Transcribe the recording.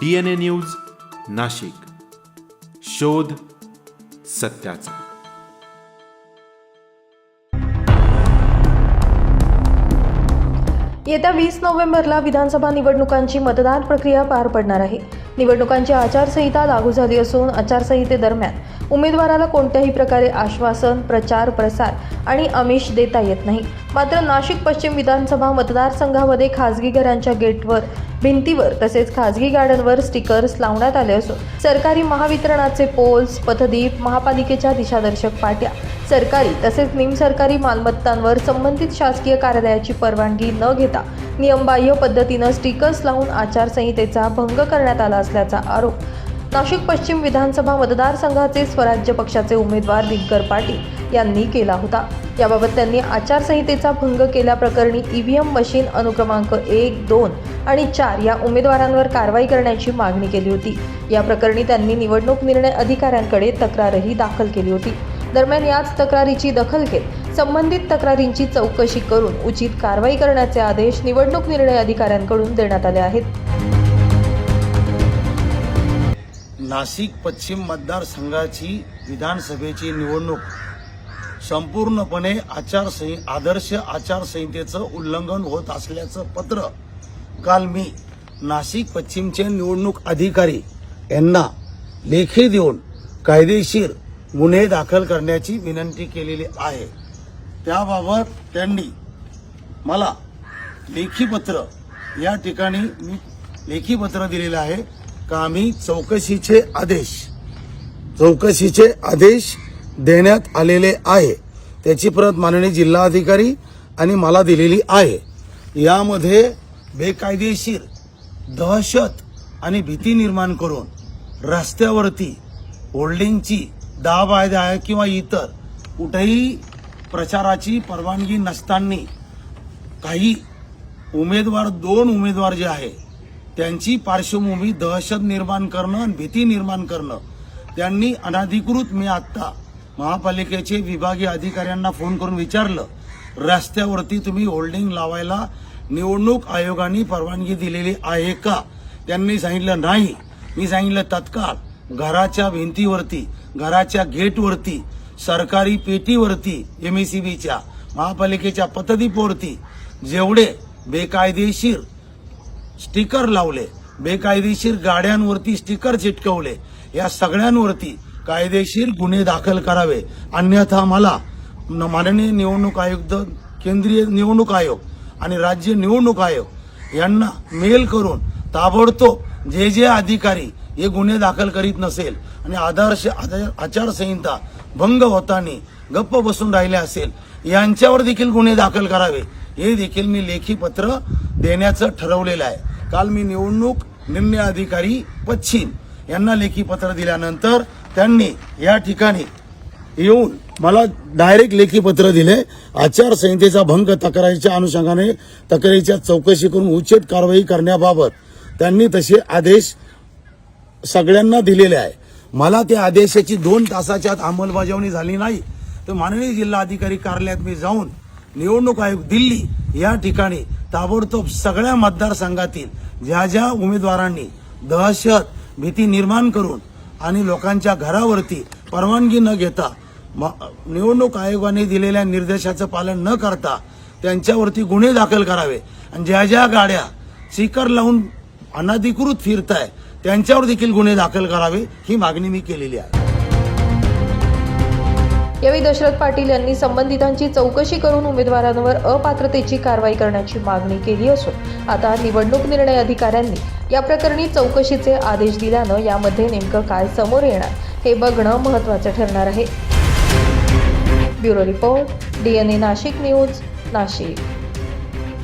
D N A news Nashik. शोध सत्याचा. येत्या वीस नोव्हेंबरला विधानसभा निवडणुकांची मतदान प्रक्रिया पार पडणार आहे. निवडणुकांची आचारसंहिता लागू झाली असून आचारसंहितेदरम्यान उमेदवाराला कोणत्याही प्रकारे आश्वासन प्रचार प्रसार आणि आमिष देता येत नाही. मात्र नाशिक पश्चिम विधानसभा मतदारसंघामध्ये खासगी घरांच्या गेटवर भिंतीवर तसेच खासगी गाड्यांवर स्टिकर्स लावण्यात आले असून सरकारी महावितरणाचे पोल्स पथदीप महापालिकेच्या दिशादर्शक पाट्या सरकारी तसेच निमसरकारी मालमत्तांवर संबंधित शासकीय कार्यालयाची परवानगी न घेता नियमबाह्य पद्धतीनं स्टिकर्स लावून आचारसंहितेचा भंग करण्यात आला असल्याचा आरोप नाशिक पश्चिम विधानसभा मतदारसंघाचे स्वराज्य पक्षाचे उमेदवार दिग्गर पाटील यांनी केला होता. याबाबत त्यांनी आचारसंहितेचा भंग केल्याप्रकरणी ईव्हीएम मशीन अनुक्रमांक एक दोन आणि चार या उमेदवारांवर कारवाई करण्याची मागणी केली होती. या प्रकरणी त्यांनी निवडणूक निर्णय अधिकाऱ्यांकडे तक्रारही दाखल केली होती. दरम्यान याच तक्रारीची दखल घेत संबंधित तक्रारींची चौकशी करून उचित कारवाई करण्याचे आदेश निवडणूक निर्णय अधिकाऱ्यांकडून देण्यात आले आहेत. नाशिक पश्चिम मतदारसंघाची विधानसभेची निवडणूक. संपूर्णपणे आचारसंहि आदर्श आचारसंहितेचं उल्लंघन होत असल्याचं पत्र काल मी नाशिक पश्चिमचे निवडणूक अधिकारी यांना लेखी देऊन कायदेशीर गुन्हे दाखल करण्याची विनंती केलेली आहे. त्याबाबत त्यांनी मला लेखी पत्र या ठिकाणी मी लेखी पत्र दिलेलं आहे. का आम्ही चौकशीचे आदेश. चौकशीचे आदेश देण्यात आलेले आहे. त्याची प्रत माननीय जिल्हाधिकारी आणि मला दिलेली आहे. यामध्ये बेकायदेशीर दहशत आणि भीती निर्माण करून रस्त्यावरती होल्डिंगची दाबायद आहे किंवा इतर कुठेही प्रचाराची परवानगी नसताना काही उमेदवार दोन उमेदवार जे आहे त्यांची पार्श्वभूमी दहशत निर्माण करणं आणि भीती निर्माण करणं. त्यांनी अनधिकृत मी आत्ता महापालिकेचे विभागीय अधिकाऱ्यांना फोन करून विचारलं रस्त्यावरती तुम्ही होल्डिंग लावायला निवडणूक आयोगाने परवानगी दिलेली आहे का? त्यांनी सांगितलं नाही. मी सांगितलं तत्काळ. घराच्या भिंतीवरती घराच्या गेटवरती सरकारी पेटीवरती एम ए सी बीच्या महापालिकेच्या पतदीपवरती जेवढे बेकायदेशीर स्टिकर लावले. बेकायदेशीर गाड्यांवरती स्टिकर चिटकवले. या सगळ्यांवरती कायदेशीर गुन्हे दाखल करावे. अन्यथा मला माननीय निवडणूक आयुक्त केंद्रीय निवडणूक आयोग आणि राज्य निवडणूक आयोग यांना मेल करून ताबडतोब जे जे अधिकारी हे गुन्हे दाखल करीत नसेल आणि आदर्श आचारसंहिता भंग होताना गप्प बसून राहिले असेल यांच्यावर देखील गुन्हे दाखल करावे. हे देखील मी लेखी पत्र देण्याचं ठरवलेलं आहे. काल मी निवडणूक निर्णय अधिकारी पश्चिम यांना लेखी पत्र दिल्यानंतर त्यांनी या ठिकाणी येऊन मला डायरेक्ट लेखी पत्र दिले. आचारसंहितेचा भंग तक्रारीच्या अनुषंगाने तक्रारीच्या चौकशी करून उचित कारवाई करण्याबाबत त्यांनी तसे आदेश सगळ्यांना दिलेले आहे. मला त्या आदेशाची दोन तासाच्या आत अंमलबजावणी झाली नाही. तर माननीय जिल्हाधिकारी कार्यालयात मी जाऊन निवडणूक आयोग दिल्ली या ठिकाणी ताबडतोब सगळ्या मतदारसंघातील ज्या ज्या उमेदवारांनी दहशत भीती निर्माण करून आणि लोकांच्या घरावरती परवानगी न घेता म- निवडणूक आयोगाने दिलेल्या निर्देशाचं पालन न करता त्यांच्यावरती गुन्हे दाखल करावे. आणि ज्या ज्या गाड्या स्टिकर लावून अनधिकृत फिरताय त्यांच्यावर देखील गुन्हे दाखल करावे ही मागणी मी केलेली आहे. यावेळी दशरथ पाटील यांनी संबंधितांची चौकशी करून उमेदवारांवर अपात्रतेची कारवाई करण्याची मागणी केली असून आता निवडणूक निर्णय अधिकाऱ्यांनी या प्रकरणी चौकशीचे आदेश दिल्यानं यामध्ये नेमकं काय समोर येणार हे बघणं महत्त्वाचं ठरणार आहे. Bureau report DNA Nashik news Nashik.